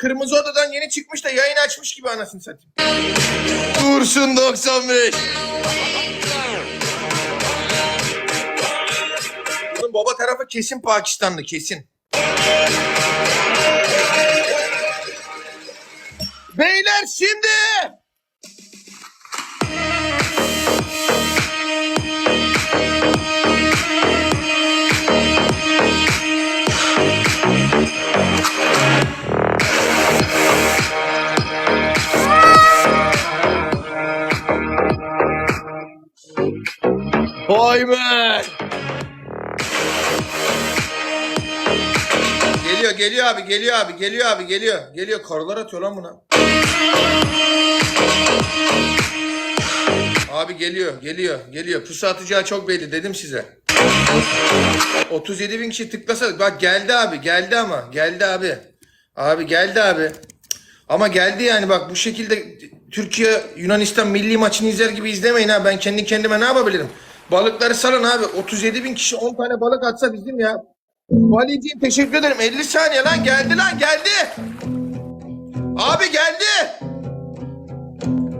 kırmızı odadan yeni çıkmış da yayın açmış gibi anasını satayım. Dursun 95. Bunun baba tarafı kesin Pakistanlı kesin. Beyler şimdi. Vay be. Geliyor geliyor abi geliyor abi geliyor abi geliyor. Geliyor karılar atıyor lan buna. Abi geliyor geliyor geliyor. Pusu atacağı çok belli dedim size. 37 bin kişi tıklasa bak geldi abi geldi ama geldi abi. Abi geldi abi. Ama geldi yani bak bu şekilde Türkiye Yunanistan milli maçını izler gibi izlemeyin ha. Ben kendi kendime ne yapabilirim? Balıkları salın abi. 37 bin kişi 10 tane balık atsa bizim ya. Valiciğim teşekkür ederim. 50 saniye lan geldi lan geldi. Abi geldi.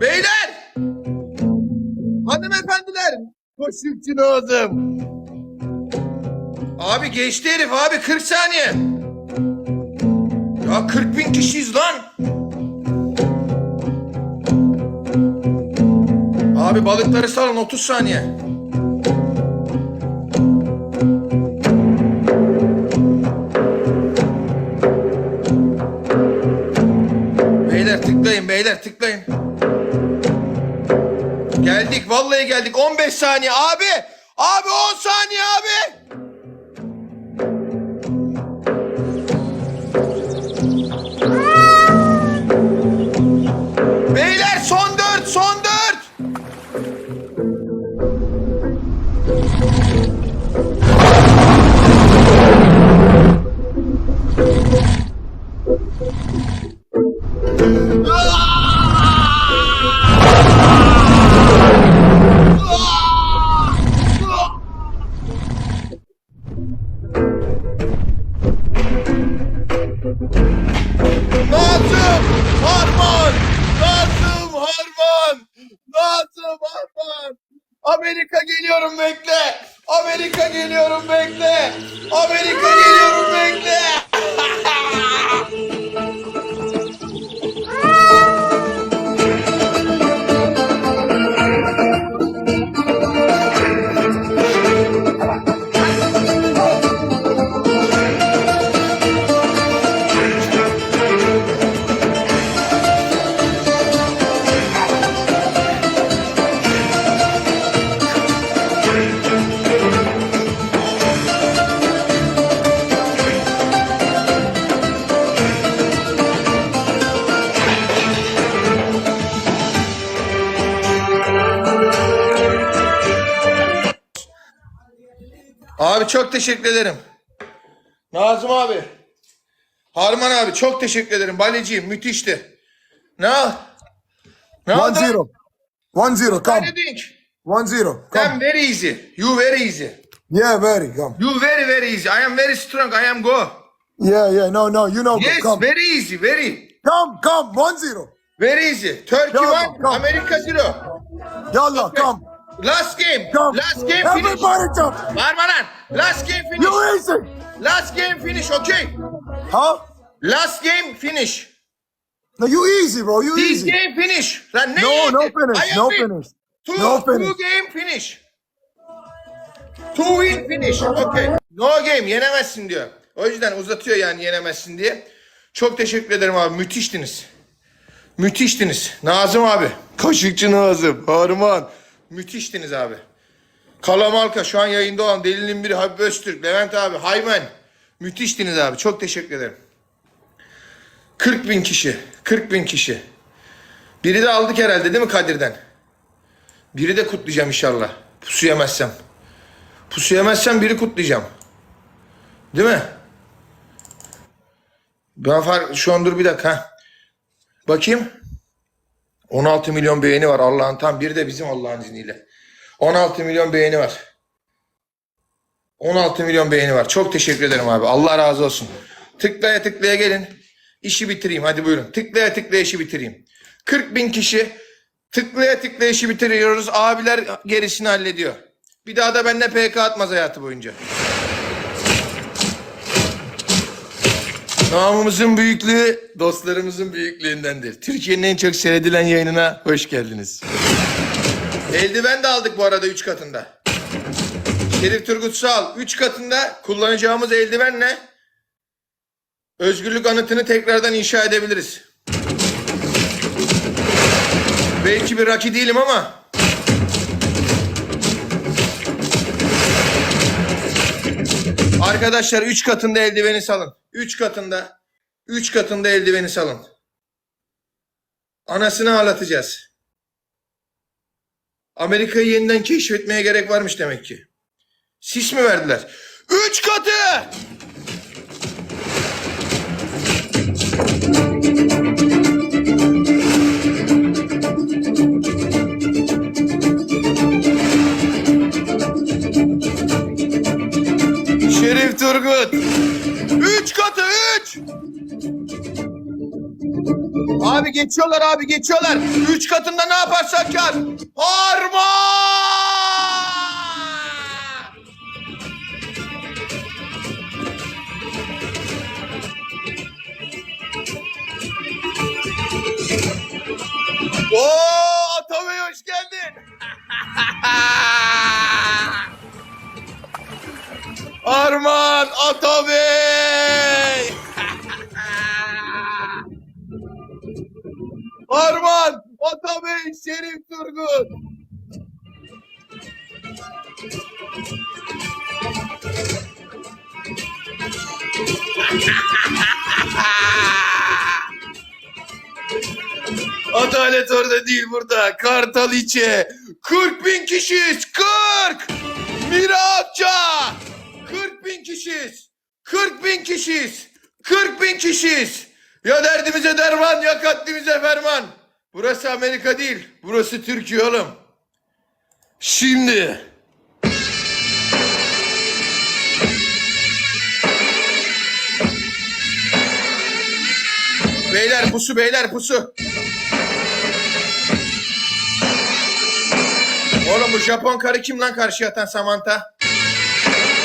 Beyler. Hanımefendiler. Koşukçu lazım. Abi geçti herif abi 40 saniye. Ya 40 bin kişiyiz lan. Abi balıkları salın 30 saniye. Tıklayın beyler tıklayın. Geldik vallahi geldik 15 saniye abi. Abi 10 saniye abi. Beyler son 4 son 4. Amerika geliyorum bekle! Amerika geliyorum bekle! Amerika geliyorum bekle! Çok teşekkür ederim. Nazım abi. Harman abi çok teşekkür ederim. Baleciğim müthişti. Ne? Ne One oldu? zero. One zero. Come. One zero. I'm Come. very easy. You very easy. Yeah, very. Come. You very very easy. I am very strong. I am go. Yeah, yeah. No, no. You know. Yes, Come. very easy. Very. Come, come. One zero. Very easy. Turkey Come, one, come. America zero. Yalla, come. Last game. Come. Last game finish. Everybody jump. Var mı lan? Last game finish. You easy. Last game finish. Okay. Huh? Last game finish. No, you easy, bro. You This easy. game finish. Lan ne No, easy? no finish. I No win. finish. Two, No finish. two game finish. Two win finish. Okay. No game yenemezsin diyor. O yüzden uzatıyor yani yenemezsin diye. Çok teşekkür ederim abi. Müthiştiniz. Müthiştiniz. Nazım abi. Kaşıkçı Nazım. Harman. Müthiştiniz abi. Kalamalka şu an yayında olan Delinin biri Habib Öztürk. Levent abi. Haymen. Müthiştiniz abi. Çok teşekkür ederim. 40 bin kişi. 40 bin kişi. Biri de aldık herhalde değil mi Kadir'den? Biri de kutlayacağım inşallah. Pusu yemezsem. Pusu yemezsem biri kutlayacağım. Değil mi? Ben fark şu an dur bir dakika. Bakayım. 16 milyon beğeni var Allah'ın tam biri de bizim Allah'ın izniyle. 16 milyon beğeni var. 16 milyon beğeni var. Çok teşekkür ederim abi. Allah razı olsun. Tıklaya tıklaya gelin. işi bitireyim. Hadi buyurun. Tıklaya tıklaya işi bitireyim. 40 bin kişi tıklaya tıklaya işi bitiriyoruz. Abiler gerisini hallediyor. Bir daha da benimle PK atmaz hayatı boyunca. Namımızın büyüklüğü dostlarımızın büyüklüğündendir. Türkiye'nin en çok seyredilen yayınına hoş geldiniz. Eldiven de aldık bu arada 3 katında. Şerif Turgut Sağal 3 katında kullanacağımız eldivenle özgürlük anıtını tekrardan inşa edebiliriz. Belki bir raki değilim ama Arkadaşlar 3 katında eldiveni salın. 3 katında 3 katında eldiveni salın. Anasını ağlatacağız. Amerika'yı yeniden keşfetmeye gerek varmış demek ki. Sis mi verdiler? 3 katı! Şerif Turgut. Üç katı üç. Abi geçiyorlar abi geçiyorlar. Üç katında ne yaparsak kar. Harman! Oo Atabey hoş geldin. Arman Atabey! Arman Atabey Şerif Turgut! Adalet orada değil burada. Kartal içe. 40 bin kişiyiz. 40! Mira Akça! 40 bin kişiyiz. 40 bin kişiyiz. 40 bin kişiyiz. Ya derdimize derman ya katlimize ferman. Burası Amerika değil. Burası Türkiye oğlum. Şimdi. Beyler pusu beyler pusu. Oğlum bu Japon karı kim lan karşı yatan Samantha?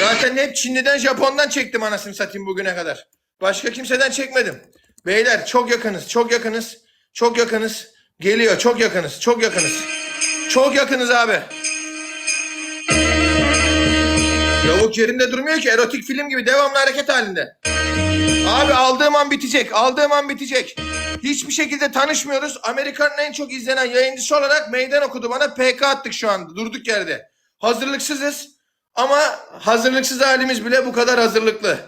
Zaten hep Çinli'den Japon'dan çektim anasını satayım bugüne kadar. Başka kimseden çekmedim. Beyler çok yakınız, çok yakınız, çok yakınız. Geliyor, çok yakınız, çok yakınız. Çok yakınız abi. Lavuk yerinde durmuyor ki erotik film gibi devamlı hareket halinde. Abi aldığım an bitecek. Aldığım an bitecek. Hiçbir şekilde tanışmıyoruz. Amerika'nın en çok izlenen yayıncısı olarak meydan okudu bana. PK attık şu anda. Durduk yerde. Hazırlıksızız. Ama hazırlıksız halimiz bile bu kadar hazırlıklı.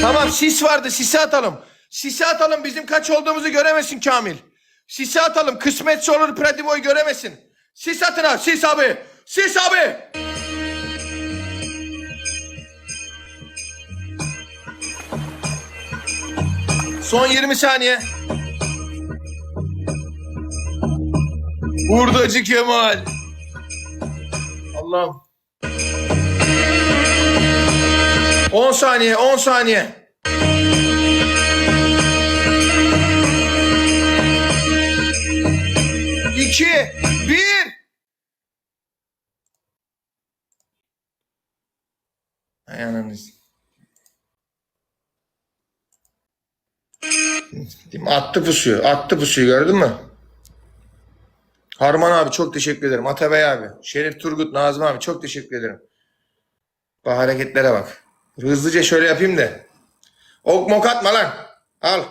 Tamam sis vardı. Sisi atalım. Sisi atalım. Bizim kaç olduğumuzu göremesin Kamil. Sisi atalım. Kısmetse olur Boy göremesin. Sis atın abi. Sis abi. Sis abi. Son 20 saniye. Hurdacı Kemal. Allah'ım. 10 saniye, 10 saniye. İki, bir. Hay ananız. Attı pusuyu. Attı pusuyu gördün mü? Harman abi çok teşekkür ederim. Atabey abi. Şerif Turgut, Nazım abi çok teşekkür ederim. Bak hareketlere bak. Hızlıca şöyle yapayım da. Ok mok atma lan. Al.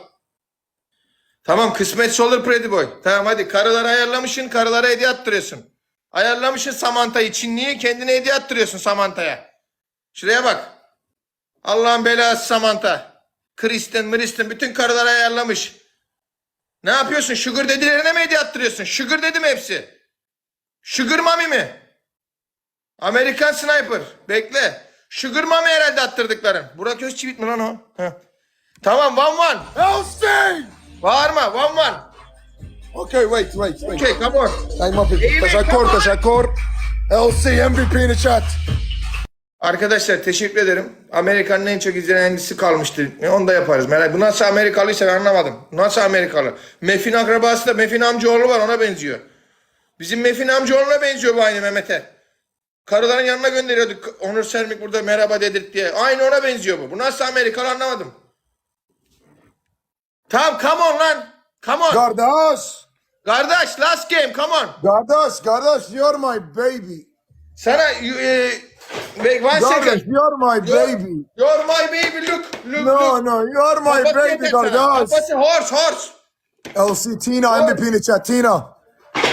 Tamam kısmetse olur Pretty Boy. Tamam hadi karıları ayarlamışsın karılara hediye attırıyorsun. Ayarlamışsın Samantha'yı. Çinliyi kendine hediye attırıyorsun Samantha'ya. Şuraya bak. Allah'ın belası Samantha. Kristen, Mristin bütün karıları ayarlamış. Ne yapıyorsun? Sugar dedilerine mi hediye attırıyorsun? Sugar dedi mi hepsi? Sugar mami mi? Amerikan Sniper. Bekle. Sugar mami herhalde attırdıkların. Burak Özçivit mi lan o? Heh. Tamam one one. Elstein! Bağırma one one. Okay, wait, wait, wait. Okay come on. Time up. On. Tashakor. LC MVP in the chat. Arkadaşlar teşekkür ederim. Amerika'nın en çok izlenen dizisi kalmıştı. E, Onu da yaparız. Merak. Bu nasıl Amerikalıysa ben anlamadım. Nasıl Amerikalı? Mef'in akrabası da Mef'in amcaoğlu var ona benziyor. Bizim Mef'in amcaoğluna benziyor bu aynı Mehmet'e. Karıların yanına gönderiyorduk. Onur Sermik burada merhaba dedirt diye. Aynı ona benziyor bu. Bu nasıl Amerikalı anlamadım. Tamam come on lan. Come on. Kardeş. Kardeş last game come on. Kardeş, kardeş, you're my baby. Sana you, e, wait one Kardeş, second. you're my You're, baby. you're my baby look. Look No, look. no, you're my Kapat baby, kardeş. Kapat horse horse. LC Tina, MVP in the chat. Tina.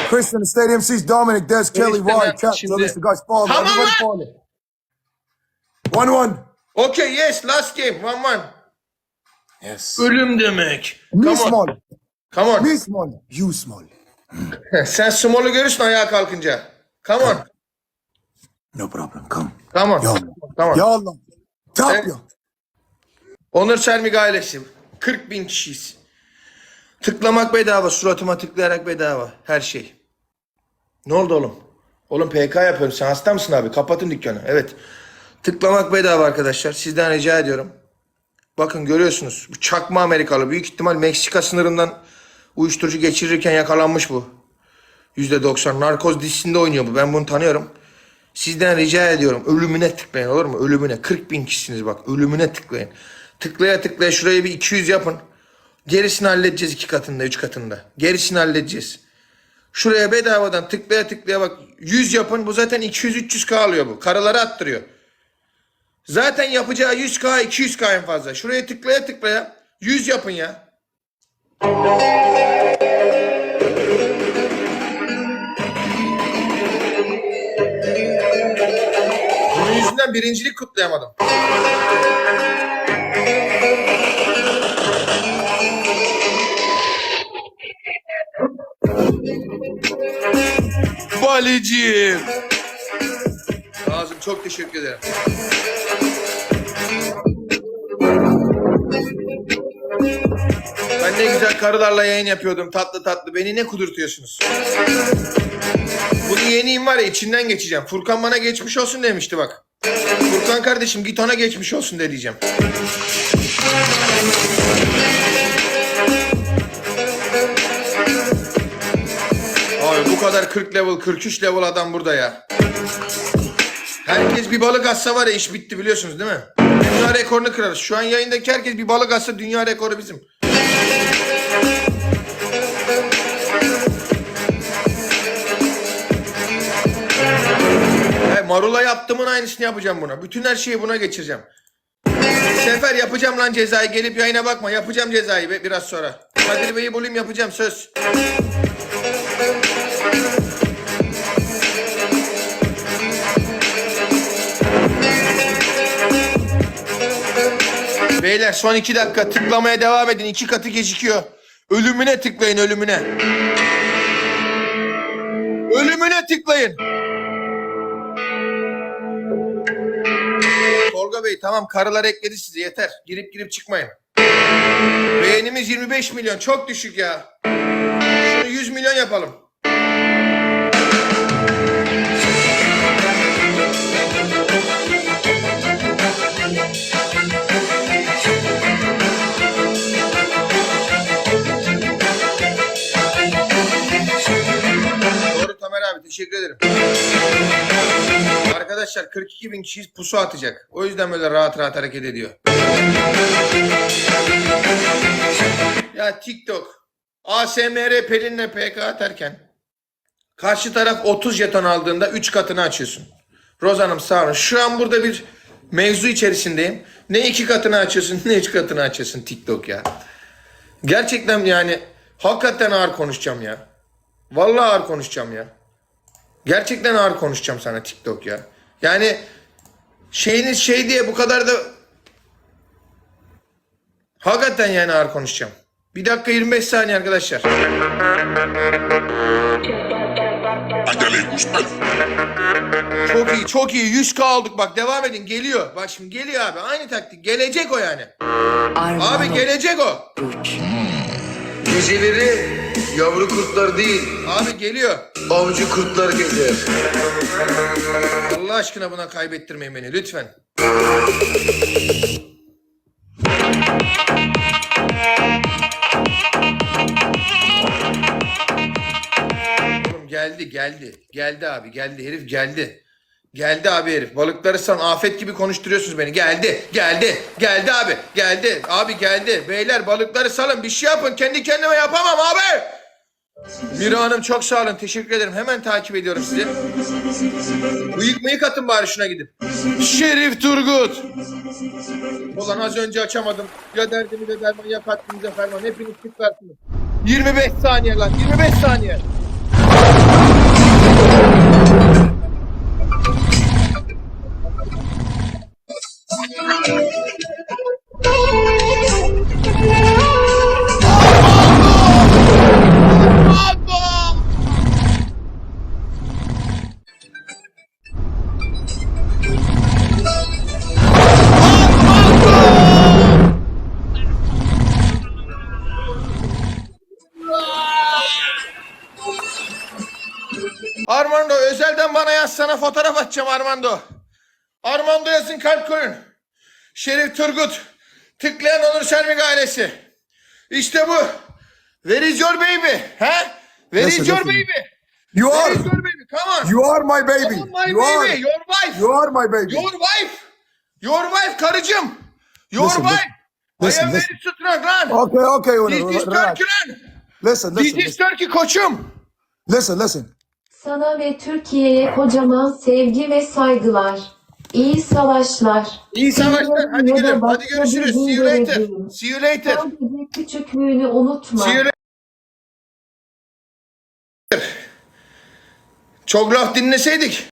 Kristen, the Stadium Seats, Dominic, Des, Kelly, Roy, Cap, the guys. Come on, Everybody follow. One, one. Okay yes last game one one. Yes. Ölüm demek. Me Come on. small. Come on. Me small. You small. Sen small'u görürsün ayağa kalkınca. Come on. No problem. Come. Come on. Ya. Come on. Ya Allah. Tap ya. Onur Sermik ailesi. 40 bin kişiyiz. Tıklamak bedava. Suratıma tıklayarak bedava. Her şey. Ne oldu oğlum? Oğlum PK yapıyorum. Sen hasta mısın abi? Kapatın dükkanı. Evet. Tıklamak bedava arkadaşlar. Sizden rica ediyorum. Bakın görüyorsunuz. Bu çakma Amerikalı. Büyük ihtimal Meksika sınırından uyuşturucu geçirirken yakalanmış bu. %90. Narkoz dizisinde oynuyor bu. Ben bunu tanıyorum. Sizden rica ediyorum. Ölümüne tıklayın olur mu? Ölümüne. 40 bin kişisiniz bak. Ölümüne tıklayın. Tıklaya tıklaya şuraya bir 200 yapın. Gerisini halledeceğiz iki katında, üç katında. Gerisini halledeceğiz. Şuraya bedavadan tıklaya tıklaya bak 100 yapın. Bu zaten 200-300k alıyor bu. Karıları attırıyor. Zaten yapacağı 100k 200k en fazla. Şuraya tıklaya tıklaya 100 yapın ya. Bunun yüzünden birincilik kutlayamadım. Balicim. Nazım çok teşekkür ederim. Ben ne güzel karılarla yayın yapıyordum tatlı tatlı. Beni ne kudurtuyorsunuz? Bunu yeniyim var ya içinden geçeceğim. Furkan bana geçmiş olsun demişti bak. Furkan kardeşim git ona geçmiş olsun de diyeceğim. Bu kadar 40 level 43 level adam burada ya. Herkes bir balık atsa var ya iş bitti biliyorsunuz değil mi? Dünya rekorunu kırarız. Şu an yayındaki herkes bir balık atsa dünya rekoru bizim. He, marula yaptığımın aynısını yapacağım buna. Bütün her şeyi buna geçireceğim. Sefer yapacağım lan cezayı. Gelip yayına bakma. Yapacağım cezayı be- biraz sonra. Kadir Bey'i bulayım yapacağım söz. Beyler son iki dakika tıklamaya devam edin. İki katı gecikiyor. Ölümüne tıklayın ölümüne. Ölümüne tıklayın. Tolga Bey tamam karılar ekledi sizi yeter. Girip girip çıkmayın. Beğenimiz 25 milyon çok düşük ya. Şunu 100 milyon yapalım. Arkadaşlar 42 bin kişi pusu atacak. O yüzden böyle rahat rahat hareket ediyor. Ya TikTok ASMR Pelin'le PK atarken karşı taraf 30 jeton aldığında 3 katını açıyorsun. Rozan'ım sağ olun. Şu an burada bir mevzu içerisindeyim. Ne iki katını açıyorsun ne üç katını açıyorsun TikTok ya. Gerçekten yani hakikaten ağır konuşacağım ya. Vallahi ağır konuşacağım ya. Gerçekten ağır konuşacağım sana TikTok ya. Yani şeyiniz şey diye bu kadar da hakikaten yani ağır konuşacağım. Bir dakika 25 saniye arkadaşlar. Çok iyi çok iyi 100k aldık bak devam edin geliyor. Bak şimdi geliyor abi aynı taktik gelecek o yani. Abi gelecek o. Geceleri Yavru kurtlar değil, Abi geliyor. avcı kurtlar gezer. Allah aşkına buna kaybettirmeyin beni lütfen. Oğlum geldi geldi. Geldi abi geldi herif geldi. Geldi abi herif. Balıkları san afet gibi konuşturuyorsunuz beni. Geldi, geldi, geldi abi, geldi. Abi geldi. Beyler balıkları salın bir şey yapın. Kendi kendime yapamam abi. Mira Hanım çok sağ olun. Teşekkür ederim. Hemen takip ediyorum sizi. Bıyık mıyık atın bari şuna gidip. Şerif Turgut. Ulan az önce açamadım. Ya derdimi de derman ya katkınıza ferman. Hepiniz tıklarsınız. 25 saniye lan. 25 saniye. Atacağım Armando. Armando yazın kalp koyun. Şerif Turgut. Tıklayan Onur Şermik ailesi. İşte bu. Where is your baby? He? Where is your baby? You Where are. is your baby? Come on. You are my baby. Come on, my You baby. are. Your wife. You are my baby. Your wife. Your wife karıcığım. Your Listen, wife. listen, I am listen. very strong lan. Okay, okay, This is. Turkey lan. Listen, This listen, is listen, Turkey koçum. listen, listen. Sana ve Türkiye'ye kocaman sevgi ve saygılar. İyi savaşlar. İyi savaşlar. Hadi gidelim. Hadi görüşürüz. See you later. See you later. Küçüklüğünü unutma. See you later. Çok laf dinleseydik